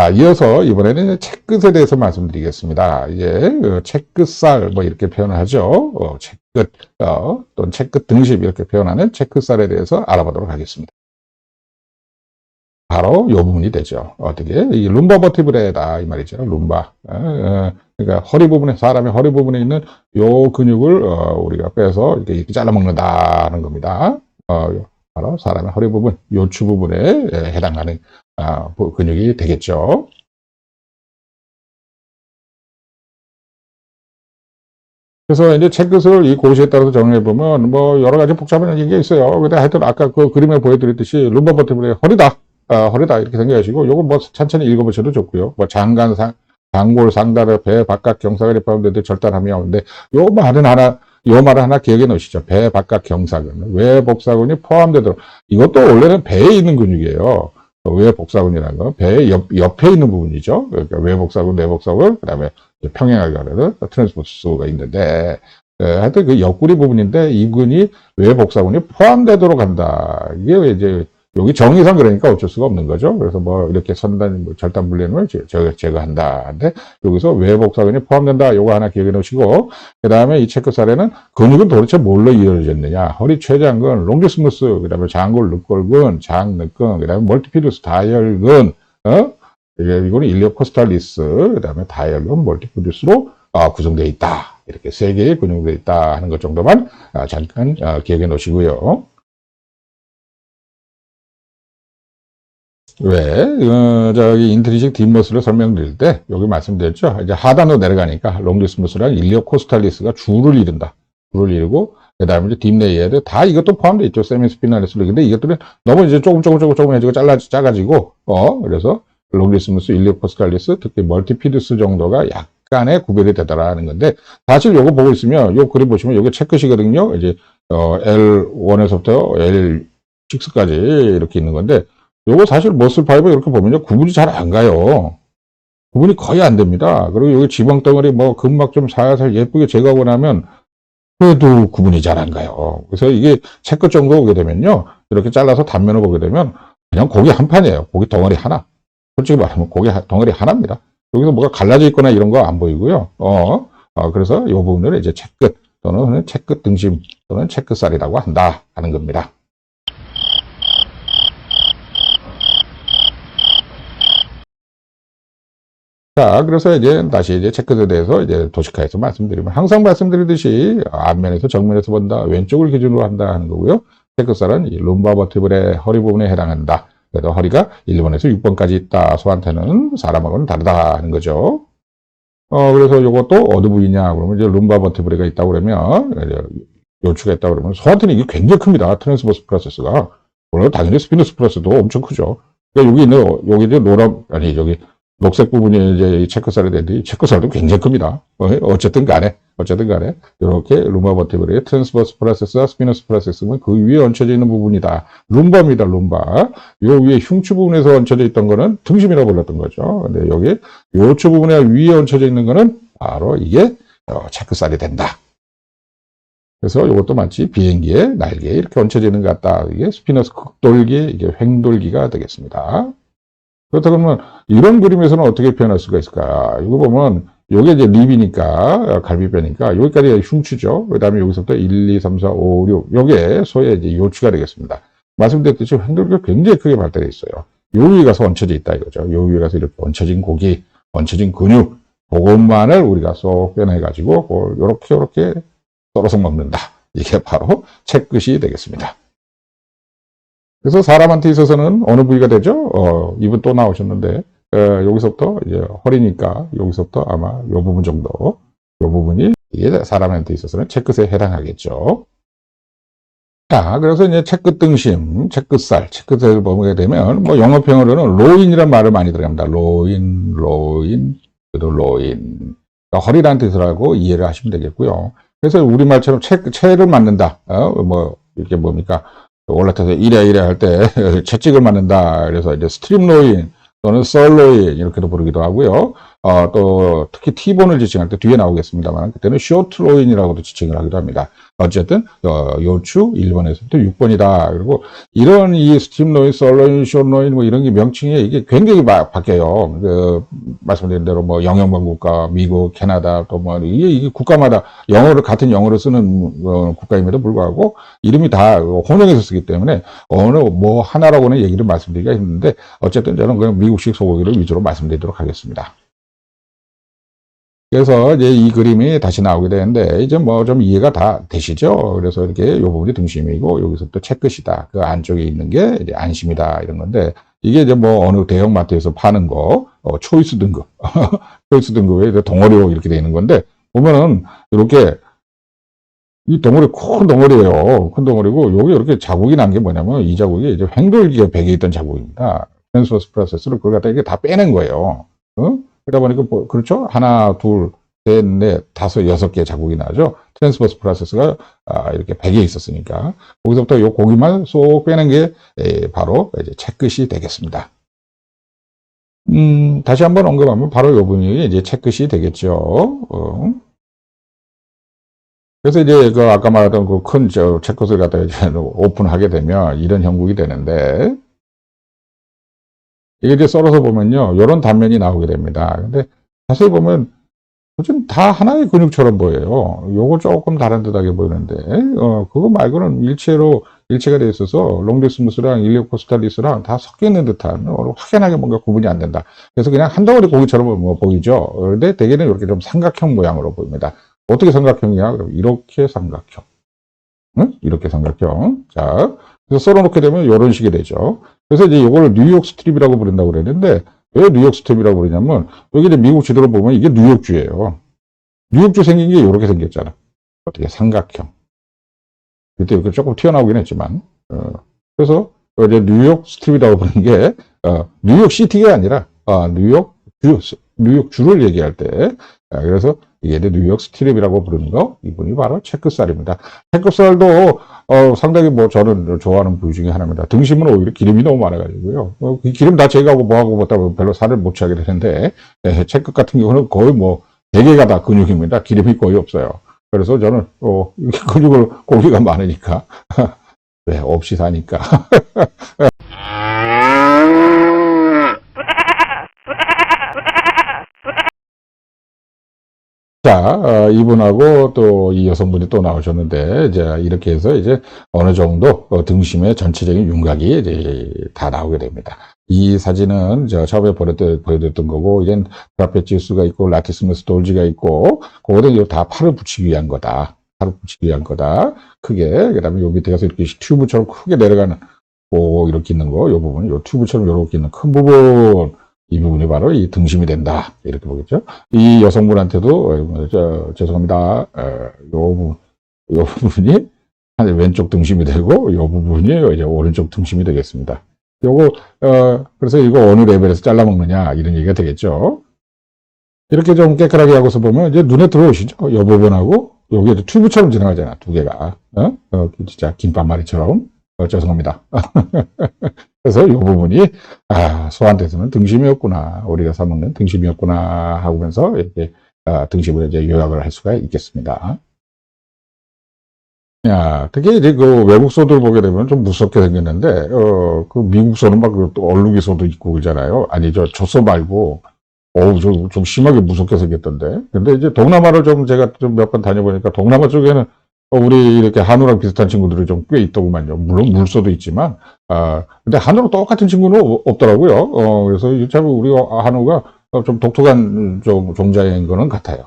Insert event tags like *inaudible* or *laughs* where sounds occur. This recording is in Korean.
자, 이어서 이번에는 채끝에 대해서 말씀드리겠습니다. 이제 그 채끝살 뭐 이렇게 표현을 하죠. 어, 채끝 어, 또는 채끝 등심 이렇게 표현하는 채끝살에 대해서 알아보도록 하겠습니다. 바로 이 부분이 되죠. 어떻게 이 룸바 버티브레다 이 말이죠. 룸바. 어, 어, 그러니까 허리 부분에 사람의 허리 부분에 있는 요 근육을 어, 우리가 빼서 이렇게, 이렇게 잘라 먹는다는 겁니다. 어, 사람의 허리 부분, 요추 부분에 예, 해당하는 아, 부- 근육이 되겠죠. 그래서 이제 체크를 이 고시에 따라서 정리해 보면 뭐 여러 가지 복잡한 얘기가 있어요. 근데 하여튼 아까 그 그림에 보여드렸듯이 룸바 버티브레 허리다, 아, 허리다 이렇게 생각하시고 요거 뭐 천천히 읽어보셔도 좋고요. 뭐 장관 상 장골 상달에 배 바깥 경사근이 포함되듯 절단하며 근데 요 말은 하나 요 말을 하나 기억해 놓으시죠. 배 바깥 경사근 왜 복사근이 포함되도록 이것도 원래는 배에 있는 근육이에요. 외 복사근이라는 건배 옆, 옆에 있는 부분이죠. 그러니까 외 복사근, 내 복사근, 그 다음에 이제 평행하게 가는 트랜스포스가 있는데 에, 하여튼 그 옆구리 부분인데 이 근이 외 복사근이 포함되도록 한다. 이게 왜 이제 여기 정의상 그러니까 어쩔 수가 없는 거죠. 그래서 뭐 이렇게 선단 뭐 절단 제- 제- 제거한다. 근데 여기서 외 복사근이 포함된다. 요거 하나 기억해 놓으시고 그다음에 이 체크 사례는 근육은 도대체 뭘로 이루어졌느냐? 허리 췌장근, 롱디스무스, 그다음에 장골 늑골근, 장늑근, 그다음에 멀티피두스 다이얼근, 어? 이거는 일리오 코스탈리스, 그다음에 다이얼근, 멀티피두스로 아, 구성되어 있다. 이렇게 세 개의 근육이 있다 하는 것 정도만 아, 잠깐 아, 기억해 놓으시고요. 왜, 어, 저기, 인트리식 뒷모습을 설명드릴 때, 여기 말씀드렸죠. 이제 하단으로 내려가니까, 롱디스무스랑 일리오 코스탈리스가 줄을 이룬다. 줄을 이루고, 그 다음에 이제 딥레이어드, 다 이것도 포함되어 있죠. 세미스피나리스로. 근데 이것들은 너무 이제 조금, 조금, 조금, 조금 해지고 잘라, 짜가지고, 어, 그래서, 롱디스무스, 일리오 코스탈리스, 특히 멀티피드스 정도가 약간의 구별이 되더라는 건데, 사실 요거 보고 있으면, 요 그림 보시면 요게 체크시거든요. 이제, 어, L1에서부터 L6까지 이렇게 있는 건데, 요거 사실 머슬 파이버 이렇게 보면요. 구분이 잘 안 가요. 구분이 거의 안 됩니다. 그리고 여기 지방 덩어리 뭐 근막 좀 살살 예쁘게 제거하고 나면 그래도 구분이 잘 안 가요. 그래서 이게 체크 정도 오게 되면요. 이렇게 잘라서 단면을 보게 되면 그냥 고기 한 판이에요. 고기 덩어리 하나. 솔직히 말하면 고기 하- 덩어리 하나입니다. 여기서 뭐가 갈라져 있거나 이런 거 안 보이고요. 어, 어, 그래서 이 부분을 이제 채끝 또는 채끝 등심 또는 채끝살이라고 한다 하는 겁니다. 자, 그래서 이제 다시 이제 체크에 대해서 이제 도시카에서 말씀드리면 항상 말씀드리듯이 앞면에서 정면에서 본다, 왼쪽을 기준으로 한다 하는 거고요. 체크살은 이 룸바 버티블의 허리 부분에 해당한다. 그래서 허리가 1번에서 6번까지 있다. 소한테는 사람하고는 다르다 하는 거죠. 어, 그래서 이것도 어느 부위냐 그러면 이제 룸바 버티블레가 있다고 그러면 요추가 있다고 그러면 소한테는 이게 굉장히 큽니다. 트랜스버스 프로세스가. 물론 당연히 스피너스 프로세스도 엄청 크죠. 그러니까 여기 있는 여기 이제 노란 아니 저기 녹색 부분이 이제 이 체크살이 되는데 이 체크살도 굉장히 큽니다. 어, 어쨌든 간에 어쨌든 간에 이렇게 룸바 버티블의 트랜스버스 프로세스와 스피너스 프로세스는 그 위에 얹혀져 있는 부분이다. 룸바입니다. 룸바. 요 위에 흉추 부분에서 얹혀져 있던 거는 등심이라고 불렀던 거죠. 근데 여기 요추 부분에 위에 얹혀져 있는 거는 바로 이게 어, 체크살이 된다. 그래서 이것도 마치 비행기의 날개에 이렇게 얹혀져 있는 것 같다. 이게 스피너스 극돌기, 이게 횡돌기가 되겠습니다. 그렇다 그러면 이런 그림에서는 어떻게 표현할 수가 있을까? 이거 보면 요게 이제 립이니까 갈비뼈니까 여기까지 흉추죠. 그 다음에 여기서부터 1, 2, 3, 4, 5, 6 요게 소의 이제 요추가 되겠습니다. 말씀드렸듯이 횡돌기가 굉장히 크게 발달해 있어요. 요 위에 가서 얹혀져 있다 이거죠. 요 위에 가서 이렇게 얹혀진 고기, 얹혀진 근육 그것만을 우리가 쏙 빼내가지고 요렇게 요렇게 썰어서 먹는다. 이게 바로 채끝이 되겠습니다. 그래서 사람한테 있어서는 어느 부위가 되죠? 어, 이분 또 나오셨는데, 어, 여기서부터 이제 허리니까 여기서부터 아마 요 부분 정도, 요 부분이 사람한테 있어서는 채끝에 해당하겠죠. 자, 그래서 이제 채끝 등심, 채끝살, 채끝을 보게 되면, 뭐 영어평으로는 로인이라는 말을 많이 들어갑니다. 로인, 로인, 그래도 로인. 그러니까 허리라는 뜻이라고 이해를 하시면 되겠고요. 그래서 우리말처럼 채, 채를 맞는다. 어, 뭐, 이렇게 뭡니까. 올라타서 이래 이래 할 때 *laughs* 채찍을 맞는다. 그래서 이제 스트림로인 또는 썰로인 이렇게도 부르기도 하고요. 어, 또 특히 T본을 지칭할 때 뒤에 나오겠습니다만 그때는 쇼트로인이라고도 지칭을 하기도 합니다. 어쨌든 어, 요추 1번에서부터 6번이다. 그리고 이런 이 스팀로인, 썰로인, 숏로인 뭐 이런 게 명칭이 이게 굉장히 막 바뀌어요. 그 말씀드린 대로 뭐 영연방 국가, 미국, 캐나다 또 뭐 이게, 이게 국가마다 영어를 같은 영어를 쓰는 어, 국가임에도 불구하고 이름이 다 혼용해서 쓰기 때문에 어느 뭐 하나라고는 얘기를 말씀드리기가 힘든데 어쨌든 저는 그냥 미국식 소고기를 위주로 말씀드리도록 하겠습니다. 그래서 이제 이 그림이 다시 나오게 되는데 이제 뭐 좀 이해가 다 되시죠? 그래서 이렇게 이 부분이 등심이고 여기서부터 채끝이다. 그 안쪽에 있는 게 이제 안심이다 이런 건데 이게 이제 뭐 어느 대형 마트에서 파는 거 어, 초이스 등급 *laughs* 초이스 등급에 이제 덩어리로 이렇게 되어 있는 건데 보면은 이렇게 이 덩어리 큰 덩어리예요. 큰 덩어리고 여기 이렇게 자국이 난 게 뭐냐면 이 자국이 이제 횡돌기가 베개 있던 자국입니다. 트랜스퍼스 프로세스를 그걸 갖다 이게 다 빼낸 거예요. 어? 그러다 보니까 뭐, 그렇죠? 하나, 둘, 셋, 넷, 다섯, 여섯 개 자국이 나죠. 트랜스퍼스 프로세스가 아, 이렇게 베개에 있었으니까 거기서부터 요 고기만 쏙 빼는 게 에, 바로 이제 채끝이 되겠습니다. 음, 다시 한번 언급하면 바로 요 분이 이제 채끝이 되겠죠. 어. 그래서 이제 그 아까 말했던 그 큰 저 채끝을 갖다 이제 *laughs* 오픈하게 되면 이런 형국이 되는데 이게 썰어서 보면요. 이런 단면이 나오게 됩니다. 근데 자세히 보면 요즘 다 하나의 근육처럼 보여요. 요거 조금 다른 듯하게 보이는데, 어, 그거 말고는 일체로, 일체가 돼 있어서, 롱디스무스랑 일리오코스탈리스랑 다 섞여 있는 듯한, 어, 확연하게 뭔가 구분이 안 된다. 그래서 그냥 한 덩어리 고기처럼 뭐 보이죠. 근데 대개는 이렇게 좀 삼각형 모양으로 보입니다. 어떻게 삼각형이야? 그럼 이렇게 삼각형. 응? 이렇게 삼각형. 자, 그래서 썰어놓게 되면 이런 식이 되죠. 그래서 이제 이걸 뉴욕 스트립이라고 부른다고 그랬는데, 왜 뉴욕 스트립이라고 그러냐면, 여기 이제 미국 지도를 보면 이게 뉴욕주예요. 뉴욕주 생긴 게 이렇게 생겼잖아. 어떻게 삼각형. 그때 이렇게 조금 튀어나오긴 했지만, 어, 그래서 이제 뉴욕 스트립이라고 부르는 게, 어, 뉴욕 시티가 아니라, 아, 뉴욕 주, 뉴욕 주를 얘기할 때, 아, 그래서 이제 뉴욕 스트립이라고 부르는 거, 이분이 바로 체크살입니다. 체크살도, 어, 상당히 뭐 저는 좋아하는 부위 중에 하나입니다. 등심은 오히려 기름이 너무 많아가지고요. 어, 그 기름 다 제거하고 뭐하고 먹다 보면 별로 살을 못 차게 되는데, 예, 체크 같은 경우는 거의 뭐, 대개가 다 근육입니다. 기름이 거의 없어요. 그래서 저는, 어, 근육을, 고기가 많으니까, 왜, *laughs* 없이 사니까. *laughs* 자, 어, 이분하고 또 이 여성분이 또 나오셨는데, 이제 이렇게 해서 이제 어느 정도 어, 등심의 전체적인 윤곽이 다 나오게 됩니다. 이 사진은 저 처음에 보여드, 보여드렸던 거고, 이젠 트라페치우스가 있고, 라티스무스 돌지가 있고, 그거는 다 팔을 붙이기 위한 거다. 팔을 붙이기 위한 거다. 크게. 그 다음에 요 밑에 가서 이렇게 튜브처럼 크게 내려가는, 오, 이렇게 있는 거, 요 부분, 요 튜브처럼 이렇게 있는 큰 부분, 이 부분이 바로 이 등심이 된다. 이렇게 보겠죠. 이 여성분한테도, 어, 저, 죄송합니다. 어, 요 부분, 요 부분이 한 왼쪽 등심이 되고, 요 부분이 이제 오른쪽 등심이 되겠습니다. 요거, 어, 그래서 이거 어느 레벨에서 잘라먹느냐, 이런 얘기가 되겠죠. 이렇게 좀 깨끗하게 하고서 보면 이제 눈에 들어오시죠. 요 부분하고, 여기 이제 튜브처럼 지나가잖아, 두 개가. 어? 어, 진짜 김밥말이처럼. 어, 죄송합니다. *laughs* 그래서 이 부분이, 아, 소한테서는 등심이었구나. 우리가 사 먹는 등심이었구나. 하면서 이렇게, 아, 등심을 이제 요약을 할 수가 있겠습니다. 야, 특히 이제 그 외국 소들 보게 되면 좀 무섭게 생겼는데, 어, 그 미국 소는 막또 얼룩이 소도 있고 그러잖아요. 아니, 저, 조소 말고, 어우, 좀, 좀 심하게 무섭게 생겼던데. 근데 이제 동남아를 좀 제가 좀 몇 번 다녀보니까 동남아 쪽에는 어, 우리 이렇게 한우랑 비슷한 친구들이 좀 꽤 있더구만요. 물론 물소도 있지만, 아, 근데 한우랑 똑같은 친구는 없- 없더라고요. 어, 그래서 참 우리 한우가 좀 독특한 좀 종자인 거는 같아요.